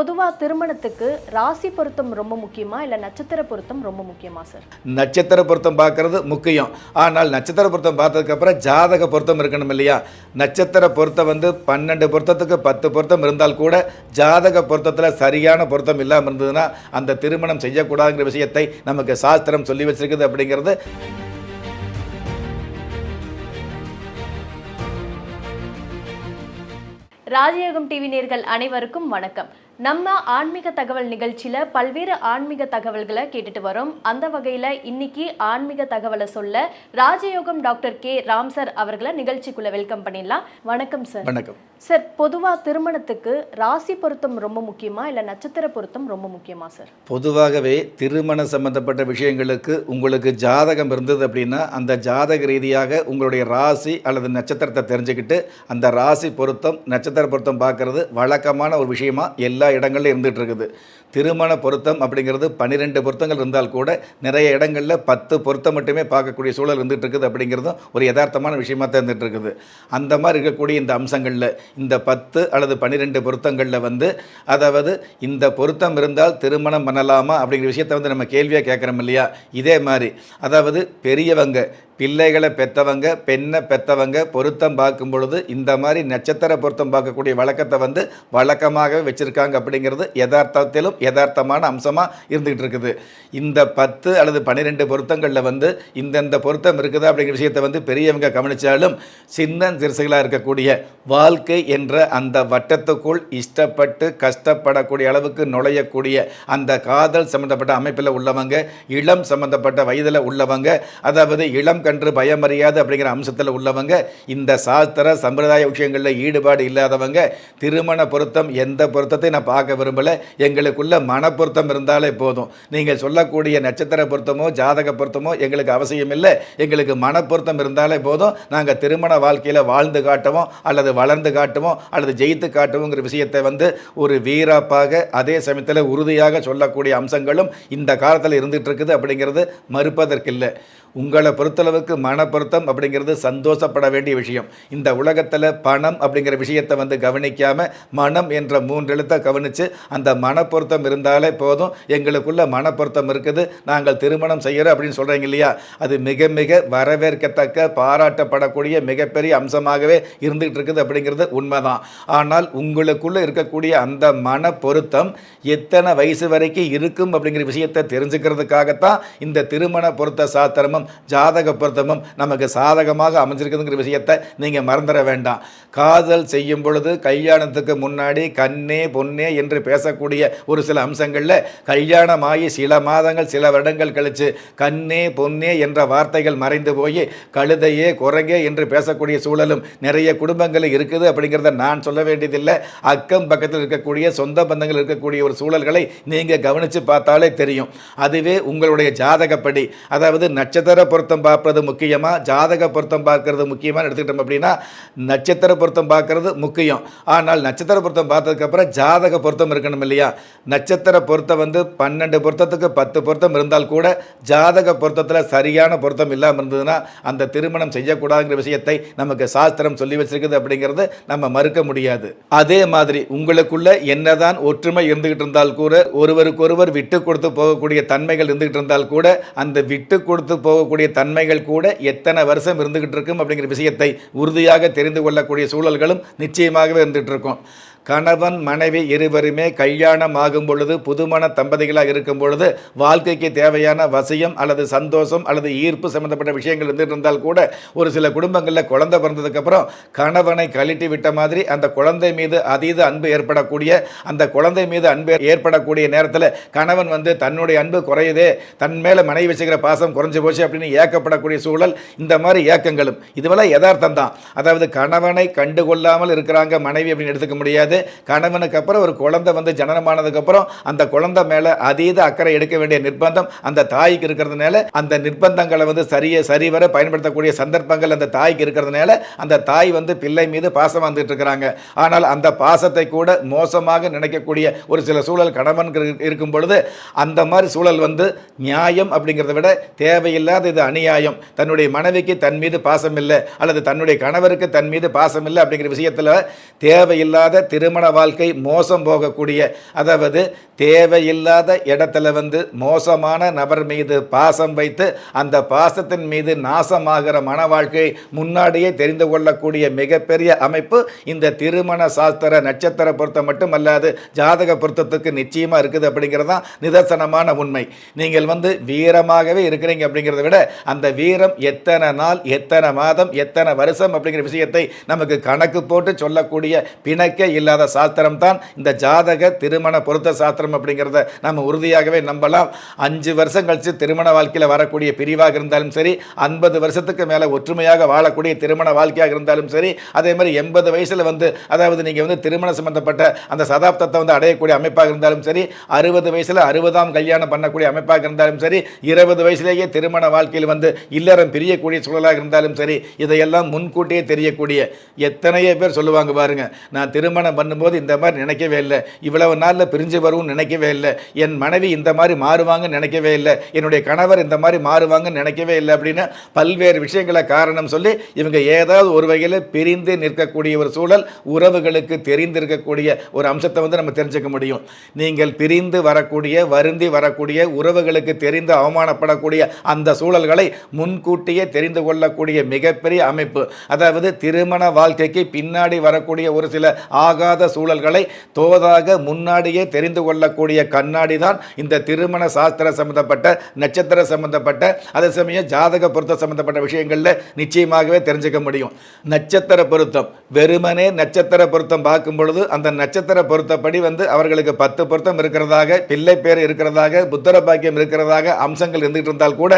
பொதுவாக திருமணத்துக்கு ராசி பொருத்தம் ரொம்ப முக்கியமா? இல்லை நட்சத்திர பொருத்தம் ரொம்ப முக்கியமா சார் நட்சத்திர பொருத்தம் பார்க்கறது முக்கியம். ஆனால் நட்சத்திர பொருத்தம் பார்த்ததுக்கப்புறம் ஜாதக பொருத்தம் இருக்கணும் இல்லையா? நட்சத்திர பொருத்தம் வந்து பன்னெண்டு பொருத்தத்துக்கு பத்து பொருத்தம் இருந்தால் கூட ஜாதக பொருத்தத்தில் சரியான பொருத்தம் இல்லாமல் இருந்ததுன்னா அந்த திருமணம் செய்யக்கூடாதுங்கிற விஷயத்தை நமக்கு சாஸ்திரம் சொல்லி வச்சிருக்குது அப்படிங்கிறது. ராஜயோகம் டிவி நேர்கள் அனைவருக்கும் வணக்கம். நம்ம ஆன்மீக தகவல் நிகழ்ச்சியில பல்வேறு ஆன்மீக தகவல்களை கேட்டுட்டு வரோம். அந்த வகையில இன்னைக்கு ஆன்மீக தகவலை சொல்ல ராஜயோகம் டாக்டர் கே. ராம் சார் அவர்களை நிகழ்ச்சிக்குள்ள வெல்கம் பண்ணிடலாம். வணக்கம் சார். வணக்கம். சார் பொதுவா திருமணத்துக்கு ராசி பொருத்தம் ரொம்ப முக்கியமா? இல்லை நட்சத்திர பொருத்தம் ரொம்ப முக்கியமா சார்? பொதுவாகவே திருமண சம்பந்தப்பட்ட விஷயங்களுக்கு உங்களுக்கு ஜாதகம் இருந்தது அப்படின்னா அந்த ஜாதக ரீதியாக உங்களுடைய ராசி அல்லது நட்சத்திரத்தை தெரிஞ்சுக்கிட்டு அந்த ராசி பொருத்தம் நட்சத்திர பொருத்தம் பார்க்கறது வழக்கமான ஒரு விஷயமா? எல்லா இடங்கள்ல இருந்துகிட்டு இருக்குது. திருமண பொருத்தம் அப்படிங்கிறது பன்னிரெண்டு பொருத்தங்கள் இருந்தால் கூட நிறைய இடங்களில் பத்து பொருத்தம் மட்டுமே பார்க்கக்கூடிய சூழல் இருந்துகிட்டு இருக்குது அப்படிங்கிறதும் ஒரு யதார்த்தமான விஷயமா தான் இருந்துகிட்டு இருக்குது அந்த மாதிரி இருக்கக்கூடிய இந்த அம்சங்களில் இந்த பத்து அல்லது பன்னிரெண்டு பொருத்தங்களில் வந்து அதாவது இந்த பொருத்தம் இருந்தால் திருமணம் பண்ணலாமா அப்படிங்கிற விஷயத்தை வந்து நம்ம கேள்வியாக கேட்குறோம் இல்லையா? இதே மாதிரி. அதாவது பெரியவங்க பிள்ளைகளை பெற்றவங்க பெண்ணை பெற்றவங்க பொருத்தம் பார்க்கும் பொழுது இந்த மாதிரி நட்சத்திர பொருத்தம் பார்க்கக்கூடிய வழக்கத்தை வந்து வழக்கமாகவே வச்சுருக்காங்க அப்படிங்கிறது யதார்த்தத்திலும் யதார்த்தமான அம்சமாக இருந்துகிட்டு இருக்குது. இந்த பத்து அல்லது பன்னிரெண்டு பொருத்தங்களில் வந்து இந்தந்த பொருத்தம் இருக்குது அப்படிங்கிற விஷயத்தை வந்து பெரியவங்க கவனித்தாலும் சின்ன சிறுசுகளாக இருக்கக்கூடிய வாழ்க்கை என்ற அந்த வட்டத்துக்குள் இஷ்டப்பட்டு கஷ்டப்படக்கூடிய அளவுக்கு நுழையக்கூடிய அந்த காதல் சம்பந்தப்பட்ட அமைப்பில் உள்ளவங்க இளம் சம்பந்தப்பட்ட வயதில் உள்ளவங்க அதாவது இளம் கன்று பயமறியாது அப்படிங்கிற அம்சத்தில் உள்ளவங்க இந்த சாஸ்திர சம்பிரதாய விஷயங்களில் ஈடுபாடு இல்லாதவங்க திருமண பொருத்தம் எந்த பொருத்தத்தை நான் பார்க்க விரும்பலை. எங்களுக்குள்ள மன பொருத்தம் இருந்தாலே போதும். நீங்கள் சொல்லக்கூடிய நட்சத்திர பொருத்தமோ ஜாதக பொருத்தமோ எங்களுக்கு அவசியம் இல்லை. எங்களுக்கு மன பொருத்தம் இருந்தாலே போதும். நாங்கள் திருமண வாழ்க்கையில் வாழ்ந்து காட்டவும் அல்லது வளர்ந்து காட்டுவோம் அல்லது ஜெயித்து காட்டுவோங்கிற விஷயத்தை வந்து ஒரு வீராப்பாக அதே சமயத்தில் உறுதியாக சொல்லக்கூடிய அம்சங்களும் இந்த காலத்தில் இருந்துகிட்டு இருக்குது அப்படிங்கிறது மறுப்பதற்கில்லை. உங்களை பொறுத்தளவுக்கு மன பொருத்தம் அப்படிங்கிறது சந்தோஷப்பட வேண்டிய விஷயம். இந்த உலகத்தில் பணம் அப்படிங்கிற விஷயத்தை வந்து கவனிக்காமல் மனம் என்ற மூன்று எழுத்தை கவனித்து அந்த மன பொருத்தம் பொருத்தம் இருந்தாலே போதும். எங்களுக்குள்ள மன பொருத்தம் இருக்குது. நாங்கள் திருமணம் செய்கிறோம் அப்படின்னு சொல்கிறீங்க இல்லையா? அது மிக மிக வரவேற்கத்தக்க பாராட்டப்படக்கூடிய மிகப்பெரிய அம்சமாகவே இருந்துகிட்டு இருக்குது அப்படிங்கிறது உண்மைதான். ஆனால் உங்களுக்குள்ளே இருக்கக்கூடிய அந்த மன பொருத்தம் எத்தனை வயசு வரைக்கும் இருக்கும் அப்படிங்கிற விஷயத்தை தெரிஞ்சுக்கிறதுக்காகத்தான் இந்த திருமண பொருத்த சாத்திரமும் ஜாதக பொருத்தமும் நமக்கு சாதகமாக அமைஞ்சிருக்குதுங்கிற விஷயத்தை நீங்கள் மறந்துட வேண்டாம். காதல் செய்யும் பொழுது கல்யாணத்துக்கு முன்னாடி கண்ணே பொன்னே என்று பேசக்கூடிய ஒரு சில அம்சங்களில் கல்யாணமாகி சில மாதங்கள் சில வருடங்கள் கழித்து கண்ணே பொன்னே என்ற வார்த்தைகள் மறைந்து போய் கழுதையே குரங்கே என்று பேசக்கூடிய சூழலும் நிறைய குடும்பங்கள் இருக்குது அப்படிங்கிறத நான் சொல்ல வேண்டியதில்லை. அக்கம் பக்கத்தில் இருக்கக்கூடிய சொந்த பந்தங்கள் இருக்கக்கூடிய ஒரு சூழல்களை நீங்கள் கவனித்து பார்த்தாலே தெரியும். அதுவே உங்களுடைய ஜாதகப்படி. அதாவது நட்சத்திர பொருத்தம் பார்ப்பது முக்கியமா? ஜாதக பொருத்தம் பார்க்கறது முக்கியமாக எடுத்துக்கிட்டோம் அப்படின்னா நட்சத்திர பொருத்தம் பார்க்கறது முக்கியம். ஆனால் நட்சத்திர பொருத்தம் பார்த்ததுக்கப்புறம் ஜாதக பொருத்தம் இருக்கணும் இல்லையா? நட்சத்திர பொருத்தம் வந்து பன்னெண்டு பொருத்தத்துக்கு பத்து பொருத்தம் இருந்தால் கூட ஜாதக பொருத்தத்தில் சரியான பொருத்தம் இல்லாமல் இருந்ததுன்னா அந்த திருமணம் செய்யக்கூடாதுங்கிற விஷயத்தை நமக்கு சாஸ்திரம் சொல்லி வச்சிருக்குது அப்படிங்கிறது நம்ம மறுக்க முடியாது. அதே மாதிரி உங்களுக்குள்ள என்னதான் ஒற்றுமை இருந்துகிட்டு இருந்தால் கூட ஒருவருக்கொருவர் விட்டு கொடுத்து போகக்கூடிய தன்மைகள் இருந்துகிட்டு இருந்தால் கூட அந்த விட்டு கொடுத்து போகக்கூடிய தன்மைகள் கூட எத்தனை வருஷம் இருந்துகிட்டு இருக்கும் அப்படிங்கிற விஷயத்தை உறுதியாக தெரிந்து கொள்ளக்கூடிய சூழல்களும் நிச்சயமாகவே இருந்துகிட்டு இருக்கும். கணவன் மனைவி இருவருமே கல்யாணம் ஆகும் பொழுது புதுமண தம்பதிகளாக இருக்கும் பொழுது வாழ்க்கைக்கு தேவையான வசியம் அல்லது சந்தோஷம் அல்லது ஈர்ப்பு சம்பந்தப்பட்ட விஷயங்கள் இருந்திருந்தால் இருந்தால் கூட ஒரு சில குடும்பங்களில் குழந்தை பிறந்ததுக்கப்புறம் கணவனை கழட்டி விட்ட மாதிரி அந்த குழந்தை மீது அதீத அன்பு ஏற்படக்கூடிய அந்த குழந்தை மீது அன்பு ஏற்படக்கூடிய நேரத்தில் கணவன் வந்து தன்னுடைய அன்பு குறையுதே தன் மேலே மனைவி வச்சுக்கிற பாசம் குறைஞ்சு போச்சு அப்படின்னு ஏக்கப்படக்கூடிய சூழல் இந்த மாதிரி ஏக்கங்களும் இதுவெல்லாம் யதார்த்தம் தான். அதாவது கணவனை கண்டுகொள்ளாமல் இருக்கிறாங்க மனைவி அப்படின்னு எடுத்துக்க முடியாது. கணவனுக்கு அப்புறம் ஒரு குழந்தை வந்து ஜனனமானதுக்கப்புறம் அந்த குழந்தை மேலே அதீத அக்கறை எடுக்க வேண்டிய நிர்பந்தம் அந்த தாய்க்கு இருக்கிறதுனால அந்த நிர்பந்தங்களை வந்து சரிய சரிவர பயன்படுத்தக்கூடிய சந்தர்ப்பங்கள் அந்த தாய்க்கு இருக்கிறதுனால அந்த தாய் வந்து பிள்ளை மீது பாசம் வந்துட்டு இருக்கிறாங்க. ஆனால் அந்த பாசத்தை கூட மோசமாக நினைக்கக்கூடிய ஒரு சில சூழல் கணவனுக்கு இருக்கும் பொழுது அந்த மாதிரி சூழல் வந்து நியாயம் அப்படிங்கிறத விட தேவையில்லாத இது அநியாயம். தன்னுடைய மனைவிக்கு தன் மீது பாசம் இல்லை அல்லது தன்னுடைய கணவருக்கு தன் மீது பாசம் இல்லை அப்படிங்கிற விஷயத்தில் தேவையில்லாத திருமண வாழ்க்கை மோசம் போகக்கூடிய அதாவது தேவையில்லாத இடத்துல வந்து மோசமான நபர் மீது பாசம் வைத்து அந்த பாசத்தின் மீது நாசமாகிற மன வாழ்க்கை முன்னாடியே தெரிந்து கொள்ளக்கூடிய மிகப்பெரிய அமைப்பு இந்த திருமண சாஸ்திர நட்சத்திர பொருத்தம் மட்டுமல்லாது ஜாதக பொருத்தத்துக்கு நிச்சயமாக இருக்குது அப்படிங்கிறது தான் நிதர்சனமான உண்மை. நீங்கள் வந்து வீரமாகவே இருக்கிறீங்க அப்படிங்கிறத விட அந்த வீரம் எத்தனை நாள் எத்தனை மாதம் எத்தனை வருஷம் அப்படிங்கிற விஷயத்தை நமக்கு கணக்கு போட்டு சொல்லக்கூடிய பிணக்க இல்லாத சாஸ்திரம் தான் இந்த ஜாதக திருமண பொருத்த சாஸ்திரம் அப்படிங்கிறத நம்ம உறுதியாகவே நம்பலாம். அஞ்சு வருஷம் கழித்து திருமண வாழ்க்கையில் வரக்கூடிய பிரிவாக இருந்தாலும் சரி ஐம்பது வருஷத்துக்கு மேலே ஒற்றுமையாக வாழக்கூடிய திருமண வாழ்க்கையாக இருந்தாலும் சரி அதே மாதிரி எண்பது வயசில் வந்து அதாவது நீங்கள் வந்து திருமணம் சம்பந்தப்பட்ட அந்த சதாப்தத்தை வந்து அடையக்கூடிய அமைப்பாக இருந்தாலும் சரி அறுபது வயசில் அறுபதாம் கல்யாணம் பண்ணக்கூடிய அமைப்பாக இருந்தாலும் சரி இருபது வயசுலேயே திருமண வாழ்க்கையில் வந்து இல்லறம் பிரியக்கூடிய சூழலாக இருந்தாலும் சரி இதையெல்லாம் முன்கூட்டியே தெரியக்கூடிய எத்தனையோ பேர் சொல்லுவாங்க பாருங்க நான் திருமணம் பண்ணும்போது இந்த மாதிரி நினைக்கவே இல்லை இவ்வளவு நாளில் பிரிஞ்சு வரும்னு நினைக்கவே இல்லை. என் மனைவி இந்த மாதிரி மாறுவாங்கன்னு நினைக்கவே இல்லை. என்னுடைய கணவர் இந்த மாதிரி மாறுவாங்கன்னு நினைக்கவே இல்லை அப்படின்னு பல்வேறு விஷயங்களை காரணம் சொல்லி இவங்க ஏதாவது ஒரு வகையில் பிரிந்து நிற்கக்கூடிய ஒரு சூழல் உறவுகளுக்கு தெரிந்திருக்கக்கூடிய ஒரு அம்சத்தை வந்து நம்ம தெரிஞ்சுக்க முடியும். நீங்கள் பிரிந்து வரக்கூடிய வருந்தி வரக்கூடிய உறவுகளுக்கு தெரிந்து அவமானப்படக்கூடிய அந்த சூழல்களை முன்கூட்டியே தெரிந்து கொள்ளக்கூடிய மிகப்பெரிய அமைப்பு. அதாவது திருமண வாழ்க்கைக்கு பின்னாடி வரக்கூடிய ஒரு சில ஆகாத சூழல்களை தோதாக முன்னாடியே தெரிந்து கொள்ள சொல்லக்கூடிய கண்ணாடி தான் இந்த திருமண சாஸ்திர சம்பந்தப்பட்ட நட்சத்திர சம்பந்தப்பட்ட அதே சமயம் ஜாதக பொருத்தம் சம்பந்தப்பட்ட விஷயங்களில் நிச்சயமாகவே தெரிஞ்சுக்க முடியும். நட்சத்திர பொருத்தம் வெறுமனே நட்சத்திர பொருத்தம் பார்க்கும் பொழுது அந்த நட்சத்திர பொருத்தப்படி வந்து அவர்களுக்கு பத்து பொருத்தம் இருக்கிறதாக பிள்ளை பேர் இருக்கிறதாக புத்தர பாக்கியம் இருக்கிறதாக அம்சங்கள் இருந்துகிட்டு இருந்தால் கூட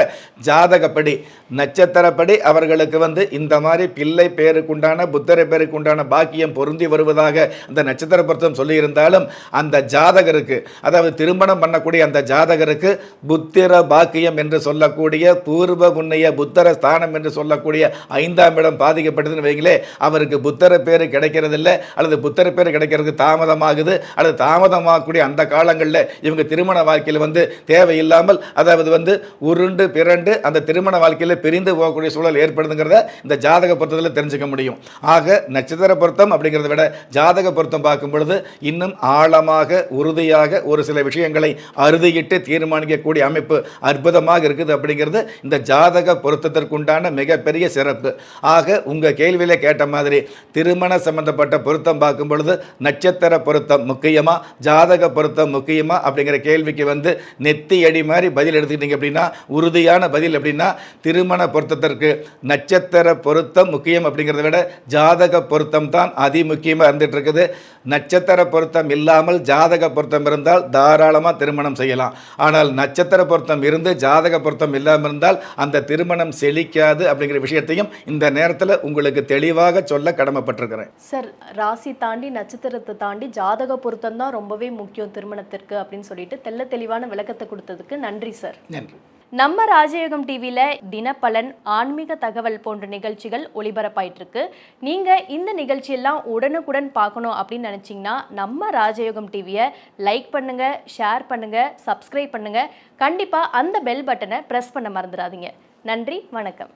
ஜாதகப்படி நட்சத்திரப்படி அவர்களுக்கு வந்து இந்த மாதிரி பிள்ளை பேருக்குண்டான புத்தர பேருக்குண்டான பாக்கியம் பொருந்தி வருவதாக அந்த நட்சத்திர பொருத்தம் சொல்லியிருந்தாலும் அந்த ஜாதகருக்கு அதாவது திருமணம் பண்ணக்கூடிய அந்த ஜாதகருக்கு புத்திர பாக்கியம் என்று சொல்லக்கூடிய பூர்வ புண்ணிய புத்தர ஸ்தானம் என்று சொல்லக்கூடிய ஐந்தாம் இடம் பாதிக்கப்பட்டதுன்னு வைங்களே அவருக்கு புத்தர பேர் கிடைக்கிறதில்ல அல்லது புத்தர பேர் கிடைக்கிறது தாமதமாகுது அல்லது தாமதமாகக்கூடிய அந்த காலங்களில் இவங்க திருமண வாழ்க்கையில் வந்து தேவையில்லாமல் அதாவது வந்து உருண்டு பிறண்டு அந்த திருமண வாழ்க்கையில் பிரிந்து போகக்கூடிய சூழல் ஏற்படுதுங்கிறத இந்த ஜாதக பொருத்தத்தில் தெரிஞ்சுக்க முடியும். ஆக நட்சத்திர பொருத்தம் அப்படிங்கிறத விட ஜாதக பொருத்தம் பார்க்கும் பொழுது இன்னும் ஆழமாக உறுதியாக ஒரு சில விஷயங்களை அறுதியிட்டு தீர்மானிக்கக்கூடிய அமைப்பு அற்புதமாக இருக்குது அப்படிங்கிறது இந்த ஜாதக பொருத்தத்திற்குண்டான மிகப்பெரிய சிறப்பு. ஆக உங்கள் கேள்வியில் கேட்ட மாதிரி திருமண சம்பந்தப்பட்ட பொருத்தம் பார்க்கும் பொழுது நட்சத்திர பொருத்தம் முக்கியமா ஜாதக பொருத்தம் முக்கியமா அப்படிங்கிற கேள்விக்கு வந்து நெத்தி அடி மாதிரி பதில் எடுத்துக்கிட்டீங்க அப்படின்னா உறுதியான பதில் அப்படின்னா திருமண பொருத்தத்திற்கு நட்சத்திர பொருத்தம் முக்கியம் அப்படிங்கிறத விட ஜாதக பொருத்தம் தான் அதிமுக்கியமாக இருந்துகிட்டு இருக்குது. நட்சத்திர பொருத்தம் இல்லாமல் ஜாதக பொருத்தம் இருந்தால் தாராளமாக திருமணம் செய்யலாம். ஆனால் நட்சத்திர பொருத்தம் இருந்து ஜாதக பொருத்தம் இல்லாமல் இருந்தால் அந்த திருமணம் செழிக்காது அப்படிங்கிற விஷயத்தையும் இந்த நேரத்தில் உங்களுக்கு தெளிவாக சொல்ல கடமைப்பட்டிருக்கிறேன். சார் ராசி தாண்டி நட்சத்திரத்தை தாண்டி ஜாதக பொருத்தம் தான் ரொம்பவே முக்கியம் திருமணத்திற்கு அப்படின்னு சொல்லிட்டு தெள்ள தெளிவான விளக்கத்தை கொடுத்ததுக்கு நன்றி சார். நன்றி. நம்ம ராஜயோகம் டிவியில் தினப்பலன் ஆன்மீக தகவல் போன்ற நிகழ்ச்சிகள் ஒளிபரப்பாயிட்டு இருக்கு நீங்கள் இந்த நிகழ்ச்சியெல்லாம் உடனுக்குடன் பார்க்கணும் அப்படின்னு நினச்சிங்கன்னா நம்ம ராஜயோகம் டிவியை லைக் பண்ணுங்கள் ஷேர் பண்ணுங்கள் சப்ஸ்கிரைப் பண்ணுங்கள் கண்டிப்பாக அந்த பெல் பட்டனை ப்ரெஸ் பண்ண மறந்துடாதீங்க. நன்றி வணக்கம்.